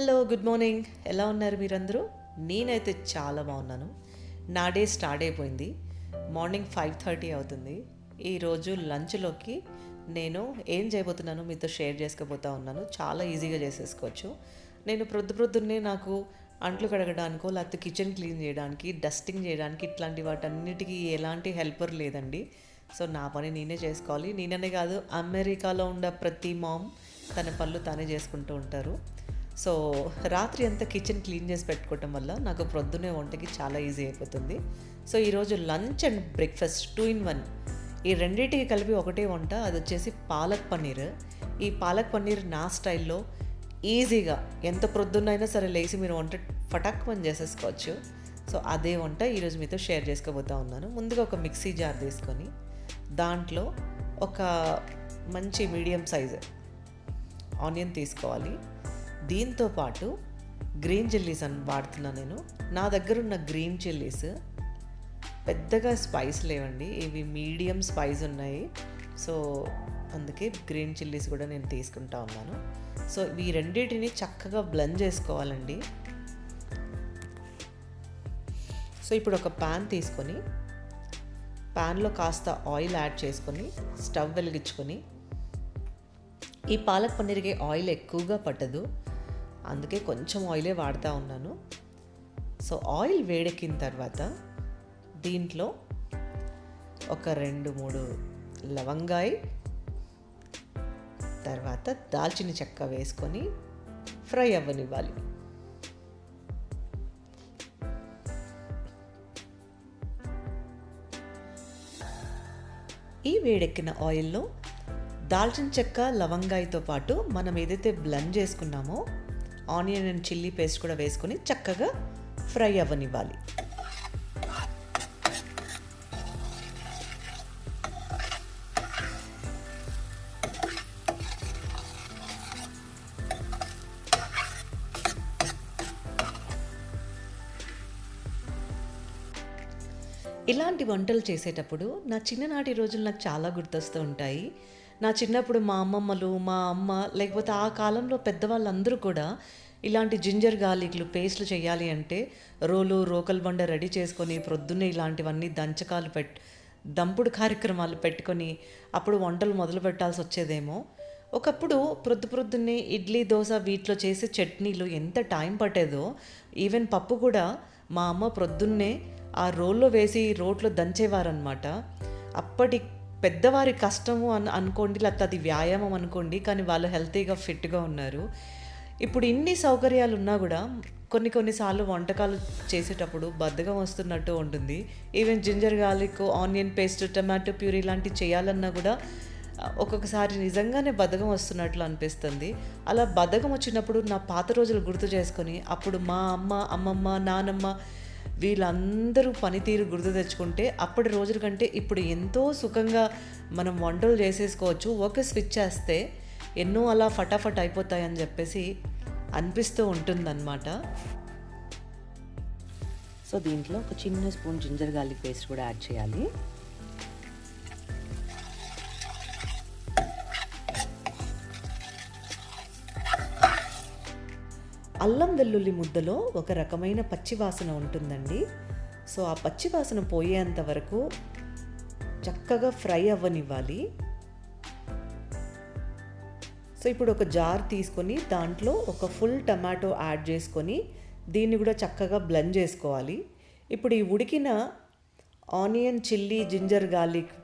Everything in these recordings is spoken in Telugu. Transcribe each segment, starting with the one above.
హలో గుడ్ మార్నింగ్ ఎలా ఉన్నారు మీరందరూ? నేనైతే చాలా బాగున్నాను. నా డే స్టార్ట్ అయిపోయింది. మార్నింగ్ ఫైవ్ థర్టీ అవుతుంది. ఈరోజు లంచ్లోకి నేను ఏం చేయబోతున్నానో మీతో షేర్ చేసుకోబోతా ఉన్నాను. చాలా ఈజీగా చేసేసుకోవచ్చు. నేను ప్రొద్దు ప్రొద్దున్నే నాకు అంట్లు కడగడానికో లేకపోతే కిచెన్ క్లీన్ చేయడానికి డస్టింగ్ చేయడానికి ఇట్లాంటి వాటన్నిటికీ ఎలాంటి హెల్పర్ లేదండి. సో నా పని నేనే చేసుకోవాలి. నేననే కాదు అమెరికాలో ఉన్న ప్రతి మామ్ తన పనులు తానే చేసుకుంటూ ఉంటారు. సో రాత్రి అంతా కిచెన్ క్లీన్ చేసి పెట్టుకోవటం వల్ల నాకు ప్రొద్దునే వంటకి చాలా ఈజీ అయిపోతుంది. సో ఈరోజు lunch and breakfast two in one ఈ రెండింటికి కలిపి ఒకటే వంట అది వచ్చేసి పాలక్ పన్నీర్. ఈ పాలక్ పన్నీర్ నా స్టైల్లో ఈజీగా ఎంత ప్రొద్దున్నైనా సరే లేచి మీరు వంట ఫటాక్ పని చేసేసుకోవచ్చు. సో అదే వంట ఈరోజు మీతో షేర్ చేసుకోబోతా ఉన్నాను. ముందుగా ఒక మిక్సీ జార్ తీసుకొని దాంట్లో ఒక మంచి మీడియం సైజు ఆనియన్ తీసుకోవాలి. దీంతో పాటు గ్రీన్ చిల్లీస్ అని వాడుతున్నాను నేను. నా దగ్గర ఉన్న గ్రీన్ చిల్లీస్ పెద్దగా స్పైస్ లేవండి. ఇవి మీడియం స్పైస్ ఉన్నాయి. సో అందుకే గ్రీన్ చిల్లీస్ కూడా నేను తీసుకుంటా ఉన్నాను. సో ఈ రెండింటిని చక్కగా బ్లెండ్ చేసుకోవాలండి. సో ఇప్పుడు ఒక ప్యాన్ తీసుకొని ప్యాన్లో కాస్త ఆయిల్ యాడ్ చేసుకొని స్టవ్ వెలిగించుకొని ఈ పాలక్ పన్నీర్కి ఆయిల్ ఎక్కువగా పట్టదు. అందుకే కొంచెం ఆయిలే వాడుతూ ఉన్నాను. సో ఆయిల్ వేడెక్కిన తర్వాత దీంట్లో ఒక రెండు మూడు లవంగాయ తర్వాత దాల్చిన చెక్క వేసుకొని ఫ్రై అవ్వనివ్వాలి. ఈ వేడెక్కిన ఆయిల్లో దాల్చిన చెక్క లవంగాయతో పాటు మనం ఏదైతే బ్లెండ్ చేసుకున్నామో ఆనియన్ అండ్ చిల్లీ పేస్ట్ కూడా వేసుకొని చక్కగా ఫ్రై అవ్వనివ్వాలి. ఇలాంటి వంటలు చేసేటప్పుడు నా చిన్ననాటి రోజులు నాకు చాలా గుర్తొస్తూ ఉంటాయి. నా చిన్నప్పుడు మా అమ్మమ్మలు మా అమ్మ లేకపోతే ఆ కాలంలో పెద్దవాళ్ళందరూ కూడా ఇలాంటి జింజర్ గార్లిక్లు పేస్ట్లు చేయాలి అంటే రోలు రోకల్ బండ రెడీ చేసుకొని ప్రొద్దున్నే ఇలాంటివన్నీ దంచకాలు పెట్ దంపుడు కార్యక్రమాలు పెట్టుకొని అప్పుడు వంటలు మొదలు పెట్టాల్సి వచ్చేదేమో. ఒకప్పుడు ప్రొద్దు ప్రొద్దున్నే ఇడ్లీ దోశ వీటిలో చేసే చట్నీలు ఎంత టైం పట్టేదో ఈవెన్ పప్పు కూడా మా అమ్మ ప్రొద్దున్నే ఆ రోల్లో వేసి రోట్లో దంచేవారనమాట అప్పటి పెద్దవారి కష్టము అని అనుకోండి లేకపోతే అది వ్యాయామం అనుకోండి కానీ వాళ్ళు హెల్తీగా ఫిట్గా ఉన్నారు. ఇప్పుడు ఇన్ని సౌకర్యాలు ఉన్నా కూడా కొన్ని కొన్నిసార్లు వంటకాలు చేసేటప్పుడు బద్దకం వస్తున్నట్టు ఉంటుంది. Even ginger garlic onion paste tomato puree లాంటివి చేయాలన్నా కూడా ఒక్కొక్కసారి నిజంగానే బద్ధకం వస్తున్నట్లు అనిపిస్తుంది. అలా బద్ధకం వచ్చినప్పుడు నా పాత రోజులు గుర్తు చేసుకొని అప్పుడు మా అమ్మ అమ్మమ్మ నానమ్మ వీళ్ళందరూ పనితీరు గుర్తు తెచ్చుకుంటే అప్పటి రోజుల కంటే ఇప్పుడు ఎంతో సుఖంగా మనం వంటలు చేసేసుకోవచ్చు. ఒక స్విచ్ చేస్తే ఎన్నో అలా ఫటాఫట్ అయిపోతాయని చెప్పేసి అనిపిస్తూ ఉంటుందన్నమాట. సో దీంట్లో ఒక చిన్న స్పూన్ జింజర్ గార్లిక్ పేస్ట్ కూడా యాడ్ చేయాలి. అల్లం వెల్లుల్లి ముద్దలో ఒక రకమైన పచ్చివాసన ఉంటుందండి. సో ఆ పచ్చివాసన పోయేంత వరకు చక్కగా ఫ్రై అవ్వనివ్వాలి. సో ఇప్పుడు ఒక జార్ తీసుకొని దాంట్లో ఒక ఫుల్ టమాటో యాడ్ చేసుకొని దీన్ని కూడా చక్కగా బ్లెండ్ చేసుకోవాలి. ఇప్పుడు ఈ ఉడికిన ఆనియన్ చిల్లీ జింజర్ గార్లిక్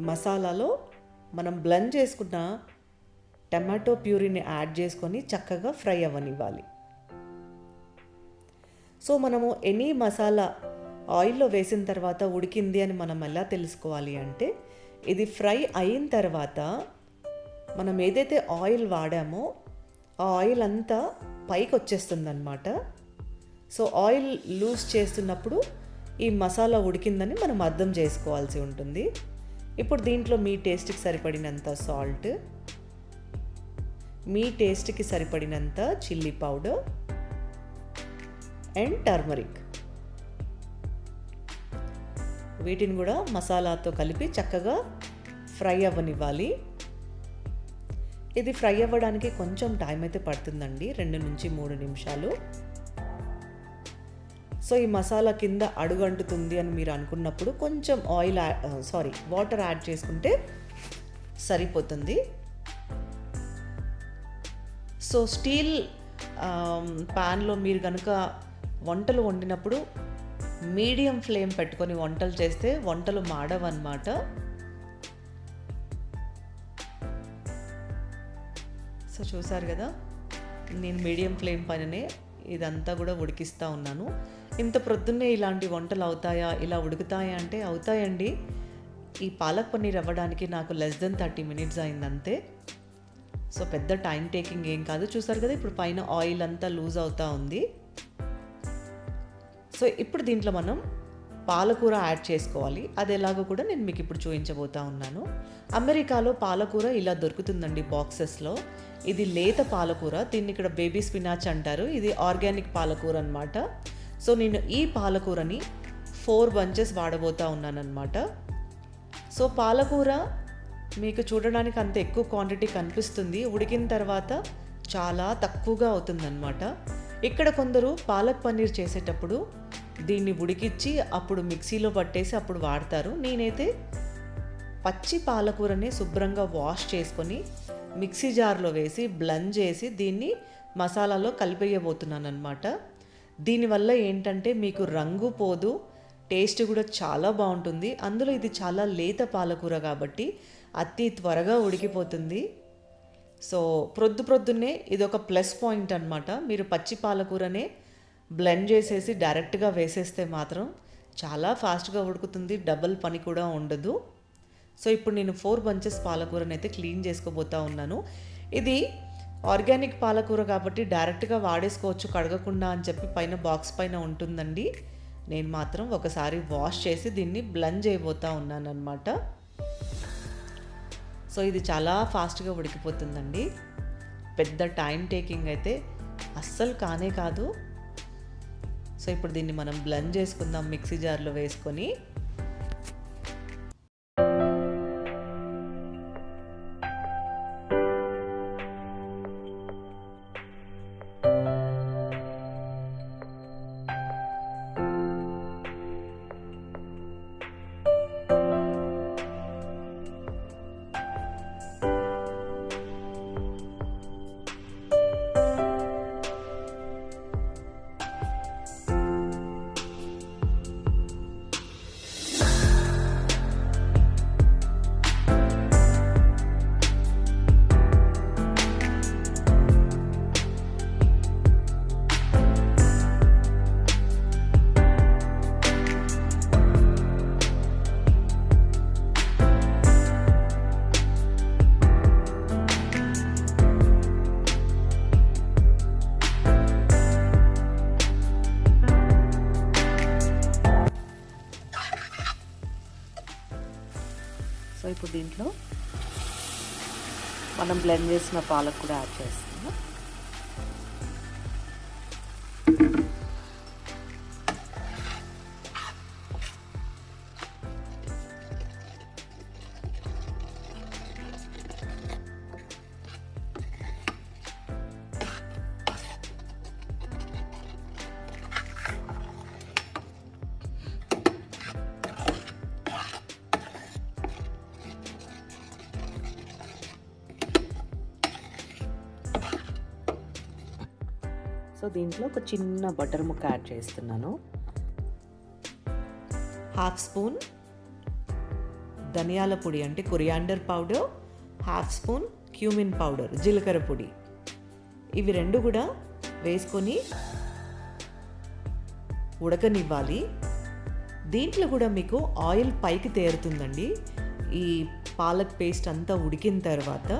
మసాలాలో మనం బ్లెండ్ చేసుకున్న టమాటో ప్యూరీని యాడ్ చేసుకొని చక్కగా ఫ్రై అవ్వనివ్వాలి. సో మనము ఎనీ మసాలా ఆయిల్లో వేసిన తర్వాత ఉడికింది అని మనం ఎలా తెలుసుకోవాలి అంటే ఇది ఫ్రై అయిన తర్వాత మనం ఏదైతే ఆయిల్ వాడామో ఆ ఆయిల్ అంతా పైకి వచ్చేస్తుందన్నమాట. సో ఆయిల్ లూజ్ చేస్తున్నప్పుడు ఈ మసాలా ఉడికిందని మనం అర్థం చేసుకోవాల్సి ఉంటుంది. ఇప్పుడు దీంట్లో మీ టేస్ట్కి సరిపడినంత సాల్ట్ మీ టేస్ట్కి సరిపడినంత చిల్లీ పౌడర్ అండ్ టర్మరిక్. వీటిని కూడా మసాలాతో కలిపి చక్కగా ఫ్రై అవ్వనివ్వాలి. ఇది ఫ్రై అవ్వడానికి కొంచెం టైం అయితే పడుతుందండి రెండు నుంచి మూడు నిమిషాలు. సో ఈ మసాలా కింద అడుగంటుతుంది అని మీరు అనుకున్నప్పుడు కొంచెం ఆయిల్ సారీ వాటర్ యాడ్ చేసుకుంటే సరిపోతుంది. సో స్టీల్ ప్యాన్లో మీరు కనుక వంటలు వండినప్పుడు మీడియం ఫ్లేమ్ పెట్టుకొని వంటలు చేస్తే వంటలు మాడవన్నమాట. సో చూసారు కదా నేను మీడియం ఫ్లేమ్ పైననే ఇదంతా కూడా ఉడికిస్తూ ఉన్నాను. ఇంత ప్రొద్దున్నే ఇలాంటి వంటలు అవుతాయా ఇలా ఉడుకుతాయా అంటే అవుతాయండి. ఈ పాలక్ పన్నీర్ అవ్వడానికి నాకు లెస్ దెన్ థర్టీ మినిట్స్ అయిందంతే. సో పెద్ద టైం టేకింగ్ ఏం కాదు. చూసారు కదా ఇప్పుడు పైన ఆయిల్ అంతా లూజ్ అవుతూ ఉంది. సో ఇప్పుడు దీంట్లో మనం పాలకూర యాడ్ చేసుకోవాలి. అది ఎలాగో కూడా నేను మీకు ఇప్పుడు చూపించబోతా ఉన్నాను. అమెరికాలో పాలకూర ఇలా దొరుకుతుందండి బాక్సెస్లో ఇది లేత పాలకూర దీన్ని ఇక్కడ బేబీ స్పినాచ్ అంటారు. ఇది ఆర్గానిక్ పాలకూర అనమాట సో నేను ఈ పాలకూరని ఫోర్ బంచెస్ వాడబోతా ఉన్నానన్నమాట. సో పాలకూర మీకు చూడడానికి అంత ఎక్కువ క్వాంటిటీ కనిపిస్తుంది. ఉడికిన తర్వాత చాలా తక్కువగా అవుతుందన్నమాట. ఇక్కడ కొందరు పాలక్ పన్నీర్ చేసేటప్పుడు దీన్ని ఉడికిచ్చి అప్పుడు మిక్సీలో పట్టేసి అప్పుడు వాడతారు. నేనైతే పచ్చి పాలకూరని శుభ్రంగా వాష్ చేసుకొని మిక్సీ జార్లో వేసి బ్లెండ్ చేసి దీన్ని మసాలాలో కలిపేయబోతున్నాను అనమాట దీనివల్ల ఏంటంటే మీకు రంగు పోదు టేస్ట్ కూడా చాలా బాగుంటుంది. అందులో ఇది చాలా లేత పాలకూర కాబట్టి అతి త్వరగా ఉడికిపోతుంది. సో ప్రొద్దు ప్రొద్దున్నే ఇది ఒక ప్లస్ పాయింట్ అనమాట మీరు పచ్చి పాలకూరనే బ్లెండ్ చేసేసి డైరెక్ట్గా వేసేస్తే మాత్రం చాలా ఫాస్ట్గా ఉడుకుతుంది డబల్ పని కూడా ఉండదు. సో ఇప్పుడు నేను ఫోర్ బంచెస్ పాలకూరని అయితే క్లీన్ చేసుకోబోతా ఉన్నాను. ఇది ఆర్గానిక్ పాలకూర కాబట్టి డైరెక్ట్గా వాడేసుకోవచ్చు కడగకుండా అని చెప్పి పైన బాక్స్ పైన ఉంటుందండి. నేను మాత్రం ఒకసారి వాష్ చేసి దీన్ని బ్లెండ్ చేయబోతా ఉన్నాను అనమాట సో ఇది చాలా ఫాస్ట్గా ఉడికిపోతుందండి. పెద్ద టైం టేకింగ్ అయితే అస్సలు కానే కాదు. సో ఇప్పుడు దీన్ని మనం బ్లెండ్ చేసుకుందాం మిక్సీ జార్లో వేసుకొని. దీంట్లో మనం బ్లెండ్ చేసిన పాలకు కూడా యాడ్ చేస్తున్నాం సో దీంట్లో ఒక చిన్న బటర్ ముక్క యాడ్ చేస్తున్నాను. హాఫ్ స్పూన్ ధనియాల పొడి అంటే coriander powder half spoon cumin powder జీలకర్ర పొడి. ఇవి రెండు కూడా వేసుకొని ఉడకనివ్వాలి. దీంట్లో కూడా మీకు ఆయిల్ పైకి తేరుతుందండి. ఈ పాలక్ పేస్ట్ అంతా ఉడికిన తర్వాత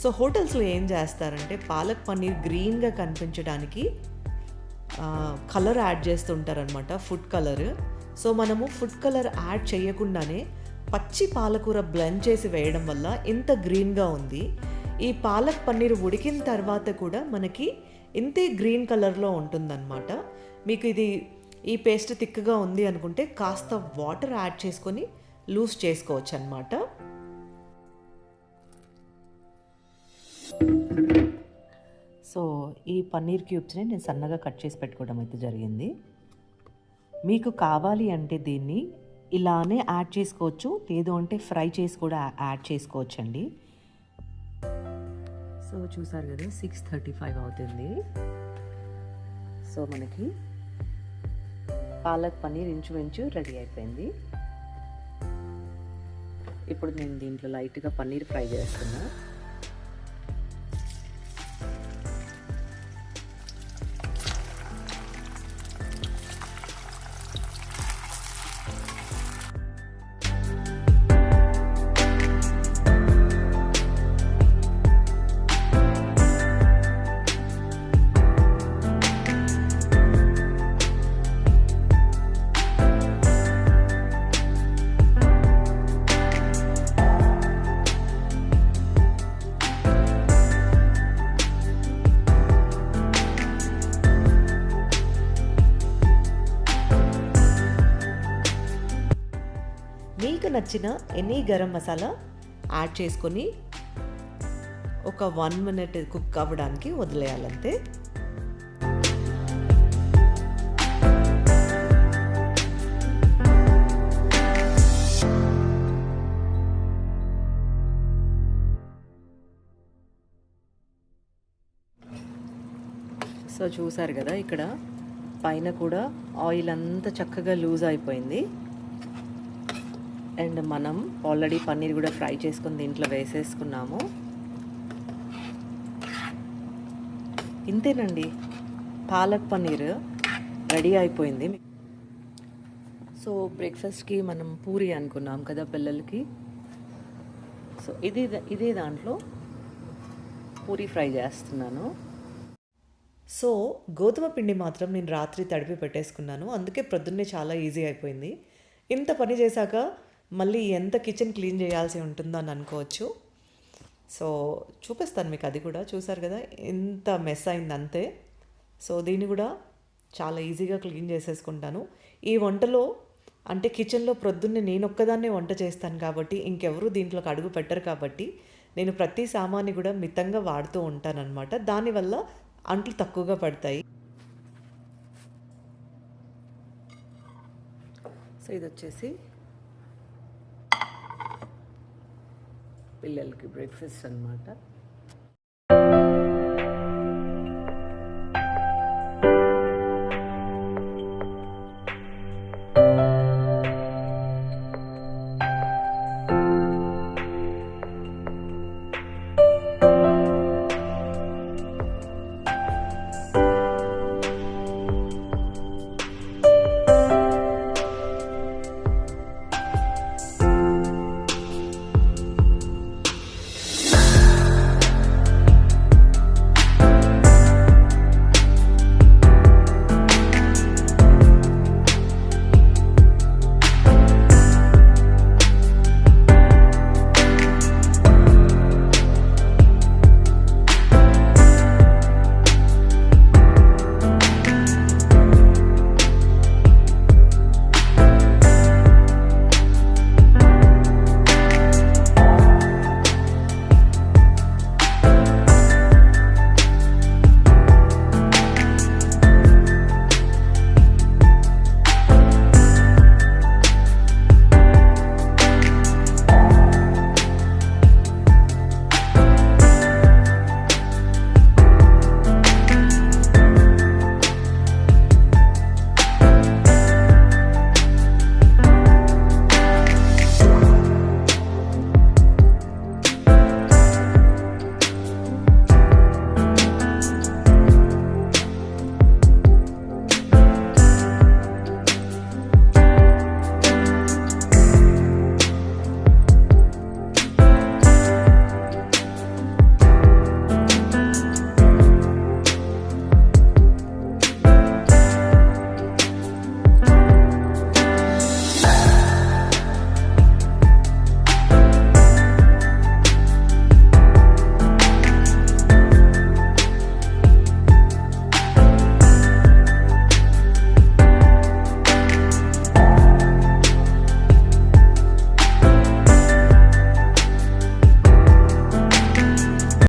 సో హోటల్స్లో ఏం చేస్తారంటే పాలక్ పన్నీర్ గ్రీన్గా కనిపించడానికి కలర్ యాడ్ చేస్తుంటారనమాట ఫుడ్ కలర్. సో మనము ఫుడ్ కలర్ యాడ్ చేయకుండానే పచ్చి పాలకూర బ్లెండ్ చేసి వేయడం వల్ల ఇంత గ్రీన్గా ఉంది. ఈ పాలక్ పన్నీర్ ఉడికిన తర్వాత కూడా మనకి ఇంతే గ్రీన్ కలర్లో ఉంటుందన్నమాట. మీకు ఇది ఈ పేస్ట్ తిక్కగా ఉంది అనుకుంటే కాస్త వాటర్ యాడ్ చేసుకొని లూజ్ చేసుకోవచ్చు అనమాట సో ఈ పన్నీర్ క్యూబ్స్ని నేను సన్నగా కట్ చేసి పెట్టుకోవడం అయితే జరిగింది. మీకు కావాలి అంటే దీన్ని ఇలానే యాడ్ చేసుకోవచ్చు. లేదు అంటే ఫ్రై చేసి కూడా యాడ్ చేసుకోవచ్చు అండి సో చూసారు కదా సిక్స్ థర్టీ ఫైవ్ అవుతుంది. సో మనకి పాలక్ పన్నీర్ ఇంచుమించు రెడీ అయిపోయింది. ఇప్పుడు నేను దీంట్లో లైట్గా పన్నీర్ ఫ్రై చేస్తున్నాను నచ్చిన ఎనీ గరం మసాలా యాడ్ చేసుకొని ఒక వన్ మినిట్ కుక్ అవ్వడానికి వదిలేయాలంతే. సో చూసారు కదా ఇక్కడ పైన కూడా ఆయిల్ అంతా చక్కగా లూజ్ అయిపోయింది. అండ్ మనం ఆల్రెడీ పన్నీర్ కూడా ఫ్రై చేసుకుని దీంట్లో వేసేసుకున్నాము. ఇంతేనండి. పాలక్ పన్నీర్ రెడీ అయిపోయింది. సో బ్రేక్ఫాస్ట్కి మనం పూరి అనుకున్నాం కదా పిల్లలకి. సో ఇది ఇదే దాంట్లో పూరి ఫ్రై చేస్తున్నాను. సో గోధుమ పిండి మాత్రం నేను రాత్రి తడిపి పెట్టేసుకున్నాను. అందుకే ప్రొద్దున్నే చాలా ఈజీ అయిపోయింది. ఇంత పని చేశాక మళ్ళీ ఎంత కిచెన్ క్లీన్ చేయాల్సి ఉంటుందో అని అనుకోవచ్చు. సో చూపిస్తాను మీకు అది కూడా. చూసారు కదా? ఎంత మెస్ అయింది అంతే. సో దీన్ని కూడా చాలా ఈజీగా క్లీన్ చేసేసుకుంటాను. ఈ వంటలో అంటే కిచెన్లో ప్రొద్దున్నే నేను ఒక్కదాన్నే వంట చేస్తాను కాబట్టి ఇంకెవరు దీంట్లోకి అడుగు పెట్టరు కాబట్టి నేను ప్రతి సామాన్ని కూడా మితంగా వాడుతూ ఉంటానన్నమాట. దానివల్ల అంట్లు తక్కువగా పడతాయి. సో ఇది వచ్చేసి పిల్లలకి బ్రేక్ఫాస్ట్ అనమాట